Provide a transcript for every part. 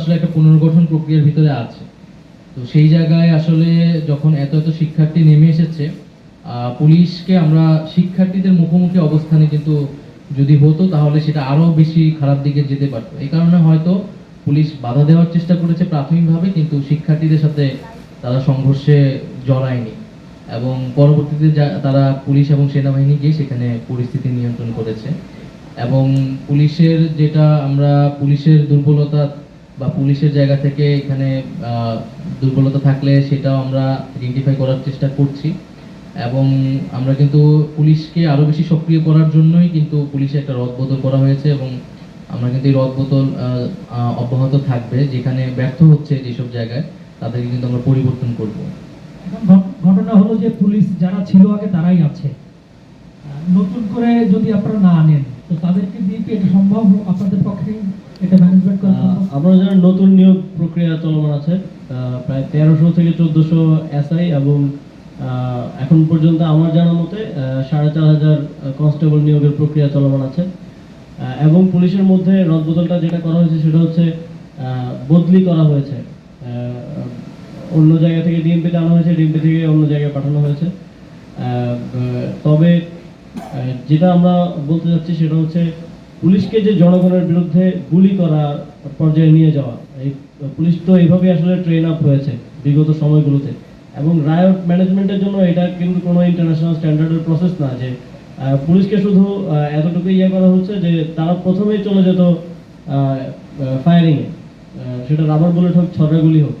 আসলে একটা পুনর্গঠন প্রক্রিয়ার ভিতরে আছে। তো সেই জায়গায় আসলে যখন এত এত শিক্ষার্থী নেমে এসেছে পুলিশকে আমরা শিক্ষার্থীদের মুখোমুখি অবস্থানে কিন্তু যদি হতো তাহলে সেটা আরও বেশি খারাপ দিকে যেতে পারতো। এই কারণে হয়তো পুলিশ বাধা দেওয়ার চেষ্টা করেছে প্রাথমিকভাবে, কিন্তু শিক্ষার্থীদের সাথে তারা সংঘর্ষে জড়ায়নি এবং পরবর্তীতে তারা পুলিশ এবং সেনাবাহিনী গিয়ে সেখানে পরিস্থিতি নিয়ন্ত্রণ করেছে। এবং পুলিশের যেটা আমরা, পুলিশের দুর্বলতা বা পুলিশের জায়গা থেকে এখানে দুর্বলতা থাকলে সেটাও আমরা আইডেন্টিফাই করার চেষ্টা করছি। এবং আমরা কিন্তু পুলিশকে আরও বেশি সক্রিয় করার জন্যই কিন্তু পুলিশে একটা রদবদল করা হয়েছে এবং আমরা কিন্তু এই রদবদল অব্যাহত থাকবে। যেখানে ব্যর্থ হচ্ছে যেসব জায়গায়, তাদেরকে কিন্তু আমরা পরিবর্তন করব। ঘটনা হলো যে পুলিশ যারা ছিল আগে তারাই আছে। নতুন করে যদি আপনারা না আনেন, তো তাদেরকে দিয়ে কি এটা সম্ভব আপনাদের পক্ষে এটা ম্যানেজমেন্ট করা আহ, সম্ভব আমরা যারা নতুন নিয়োগ প্রক্রিয়া চলমান আছে প্রায় তেরোশো থেকে চোদ্দশো এসআই এবং এখন পর্যন্ত আমার জানা মতে সাড়ে চার হাজার কনস্টেবল নিয়োগের প্রক্রিয়া চলমান আছে। এবং পুলিশের মধ্যে রদবদলটা যেটা করা হয়েছে সেটা হচ্ছে বদলি করা হয়েছে। অন্য জায়গা থেকে ডিএমপিতে আনা হয়েছে, ডিএমপি থেকে অন্য জায়গায় পাঠানো হয়েছে। তবে যেটা আমরা বলতে যাচ্ছি সেটা হচ্ছে পুলিশকে যে জনগণের বিরুদ্ধে গুলি করার পর্যায়ে নিয়ে যাওয়া, এই পুলিশ তো এইভাবে আসলে ট্রেন আপ হয়েছে বিগত সময়গুলোতে। এবং রায়ট ম্যানেজমেন্টের জন্য এটা কিন্তু কোনো ইন্টারন্যাশনাল স্ট্যান্ডার্ডের প্রসেস না যে পুলিশকে শুধু এতটুকু ইয়ে করা হচ্ছে যে তারা প্রথমেই চলে যেত ফায়ারিংয়ে সেটা রাবার বুলেট হোক ছড়াগুলি হোক।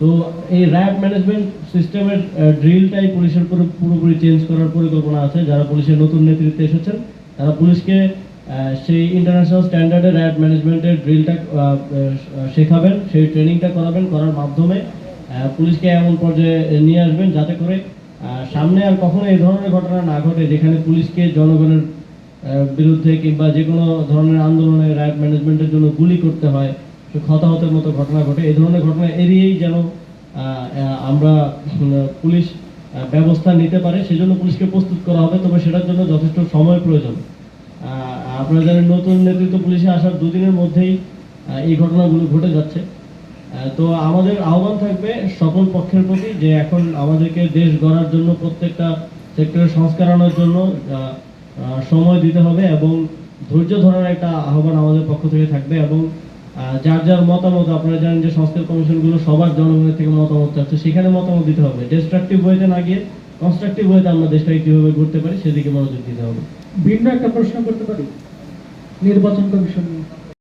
তো এই র্যাব ম্যানেজমেন্ট সিস্টেমের ড্রিলটাই পুলিশের পুরো পুরোপুরি চেঞ্জ করার পরিকল্পনা আছে। যারা পুলিশের নতুন নেতৃত্বে এসেছেন, তারা পুলিশকে সেই ইন্টারন্যাশনাল স্ট্যান্ডার্ডের র্যাব ম্যানেজমেন্টের ড্রিলটা শেখাবেন, সেই ট্রেনিংটা করাবেন, করার মাধ্যমে পুলিশকে এমন পর্যায়ে নিয়ে আসবেন যাতে করে সামনে আর কখনো এই ধরনের ঘটনা না ঘটে যেখানে পুলিশকে জনগণের বিরুদ্ধে কিংবা যে কোনো ধরনের আন্দোলনে র্যাব ম্যানেজমেন্টের জন্য গুলি করতে হয় হতাহতের মতো ঘটনা ঘটে, এই ধরনের ঘটনা এড়িয়েই যেন আমরা পুলিশ ব্যবস্থা নিতে পারে, সেজন্য পুলিশকে প্রস্তুত করা হবে, তবে সেটার জন্য যথেষ্ট সময় প্রয়োজন। আপনারা জানেন, নতুন নেতৃত্ব পুলিশে আসার দুদিনের মধ্যেই এই ঘটনাগুলো ঘটে যাচ্ছে। তো আমাদের আহ্বান থাকবে সকল পক্ষের প্রতি যে এখন আমাদেরকে দেশ গড়ার জন্য, প্রত্যেকটা সেক্টরের সংস্কার আনার জন্য সময় দিতে হবে এবং ধৈর্য ধরার একটা আহ্বান আমাদের পক্ষ থেকে থাকবে এবং যার যার মতামত, আপনারা জানেন যে সংস্কার কমিশনগুলো সবার জনগণের থেকে মতামত চাচ্ছে, সেখানে মতামত দিতে হবে। ডিস্ট্রাকটিভ ওয়েতে না গিয়ে কনস্ট্রাকটিভ ওয়েতে আমরা দেশটাকে কীভাবে ঘুরতে পারি, সেদিকে মনোযোগ দিতে হবে। ভিন্ন একটা প্রশ্ন করতে পারি? নির্বাচন কমিশন